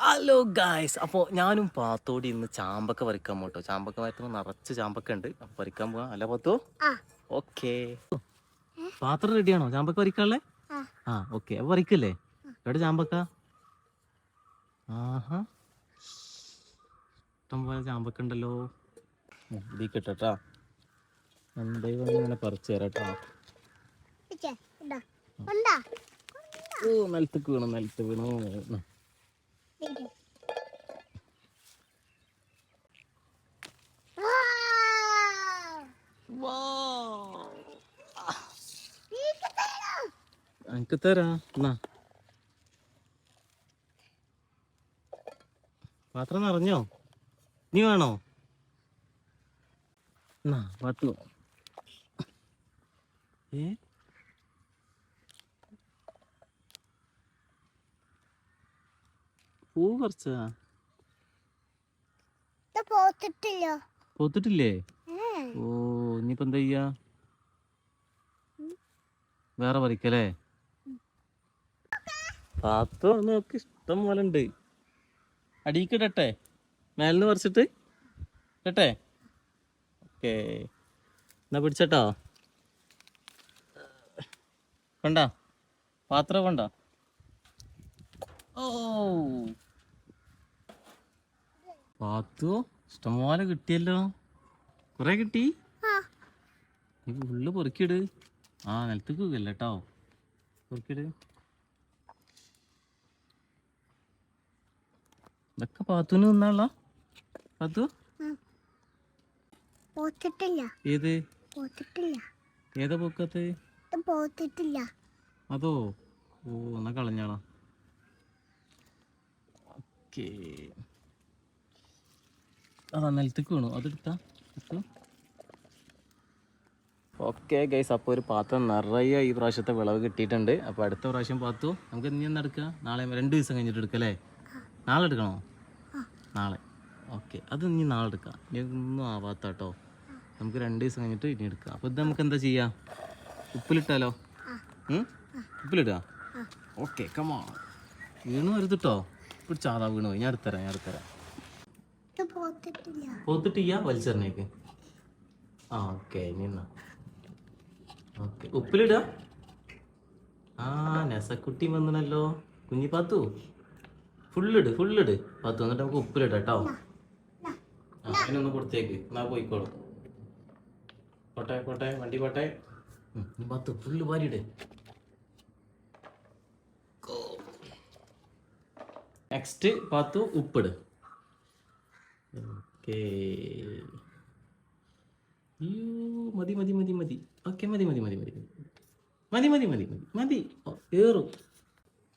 Hello guys അപ്പോൾ ഞാനും പാത്തോടി ഇന്ന് ചാമ്പക്ക പറിക്കാൻ പോട്ടോ ചാമ്പക്ക മരത്തിന് നിറച്ച് ചാമ്പക്ക ഉണ്ട്. അപ്പോൾ പറിക്കാൻ പോവാം. അല്ല പാത്തോ. ഓക്കെ പാത്രം റെഡിയാണോ ചാമ്പക്ക പറിക്കാനുള്ളേ ആ. ഓക്കെ അപ്പോൾ പറിക്കല്ലേ? എവിടെ ചാമ്പക്ക? ആഹാ. ഇഷ്ടം പോലെ ചാമ്പക്ക ഉണ്ടല്ലോ. ഇതീ കിട്ടട്ടാ എന്തായാലും ഇങ്ങനെ പറിച്ചു തരാം കേട്ടോ ഇച്ചേ, ഇതാ. കൊണ്ടാ? ഓ നിലത്തേക്ക് വീണു നിലത്ത് വീണു ഉം. ഇത്. ആ! നീക്ക് തരാം. എനിക്ക് തരാ. എന്നാ. പാത്രം നിറഞ്ഞോ? നീ വേണോ? എന്നാ പാത്തു ഏ? പൂ കുറച്ചാ പോത്തിട്ടില്ലേ. ഓ ഇനിയിപ്പോ എന്താ ചെയ്യാ? വേറെ പറിക്കല്ലേ? പാത്തു നോക്ക് ഇഷ്ടം പോലെ ഉണ്ട്. അടിക്ക് ഇടട്ടെ. മേലിന്ന് പറിച്ചിട്ട്. ഇടട്ടെ. ഓക്കേ. എന്നാ പിടിച്ചട്ടോ. കണ്ട. പാത്രം കണ്ട. ഓ. പാത്തു ഇഷ്ടംപോലെ കിട്ടിയല്ലോ. കുറെ കിട്ടി? നീ ഉള്ളു പൊറുക്കിയിട്. ആ നിലത്തേക്ക് കേട്ടോ പൊറുക്കിയിട്. ഇതൊക്കെ പാത്തുന് നിന്നാളാ പാത്തു? പോത്തിട്ടില്ല. ഏത്? പോത്തിട്ടില്ല. ഏതാ പൂക്കത്ത്? പോത്തിട്ടില്ല. അതോ? ഓ എന്നാ കളഞ്ഞാളാ. ഓക്കേ. അതാ നിലത്തേക്ക് വീണു. അതെടുത്താ ഓക്കെ ഗൈസ് അപ്പോൾ ഒരു പാത്രം നിറയെ ഈ പ്രാവശ്യത്തെ വിളവ് കിട്ടിയിട്ടുണ്ട്. അപ്പോൾ അടുത്ത പ്രാവശ്യം പാത്തു നമുക്ക് ഇനി ഒന്ന് എടുക്കുക നാളെ രണ്ട് ദിവസം കഴിഞ്ഞിട്ട് എടുക്കല്ലേ? നാളെ എടുക്കണോ? ഓക്കെ. അത് ഇനി നാളെ എടുക്കാം. ഇനി ഒന്നും ആവാത്ത കേട്ടോ. നമുക്ക് രണ്ട് ദിവസം കഴിഞ്ഞിട്ട് ഇനി എടുക്കാം. അപ്പോൾ ഇത് നമുക്ക് എന്താ ചെയ്യാം? ഉപ്പിലിട്ടാലോ? ഉം? ഉപ്പിലിടുക ഓക്കെ കമാ വീണു വരുത്തിട്ടോ പിടിച്ചാതാ വീണു പോയി. ഞാൻ എടുത്തരാം ഞാൻ എടുത്തരാം. പോത്തിട്ടില്ല. വലിച്ചെറിഞ്ഞേക്ക്. ആ ഓക്കെ ഇനി എന്നാ? ഓക്കെ. ഉപ്പിലിടാ? ആ നെസക്കുട്ടി വന്നണല്ലോ. കുഞ്ഞി പാത്തു ഫുള്ളിട് ഫുള്ളിട് പാത്തു എന്നിട്ട് നമുക്ക് ഉപ്പിലിടാം കേട്ടോ അതിനൊന്ന് കൊടുത്തേക്ക്. എന്നാ പോയിക്കോളൂ. പോട്ടെ പോട്ടെ വണ്ടി പോട്ടെ. പത്ത് ഫുള്ള് വാരിയിട്. നെക്സ്റ്റ് പാത്തു ഉപ്പിട്. ഓക്കേ മതി മതി മതി മതി. ഓക്കെ മതി മതി മതി മതി മതി. മതി മതി മതി മതി ഏറും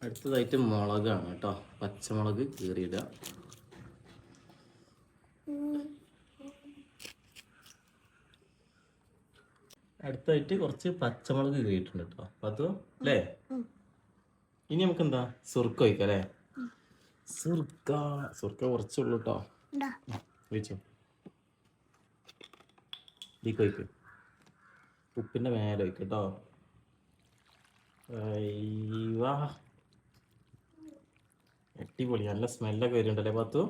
അടുത്തതായിട്ട് മുളകാണ് കേട്ടോ. പച്ചമുളക് കീറിയിടുക. അടുത്തായിട്ട് കുറച്ച് പച്ചമുളക് കീറിയിട്ടുണ്ട് കേട്ടോ പത്തു? അല്ലേ? ഉം. ഇനി നമുക്ക് എന്താ സുർക്ക ഒഴിക്കാം അല്ലേ? സുർക്ക. സുർക്ക കുറച്ചുള്ളൂ കേട്ടോ ഉപ്പിന്റെ ഒഴിച്ചോ? ഇതിക്ക് ഒഴിക്ക്. ഉപ്പിന്റെ മേലെ ഒഴിക്ക് കേട്ടോ അടിപൊളി. നല്ല സ്മെല്ലൊക്കെ വരുന്നുണ്ടല്ലേ പത്തു?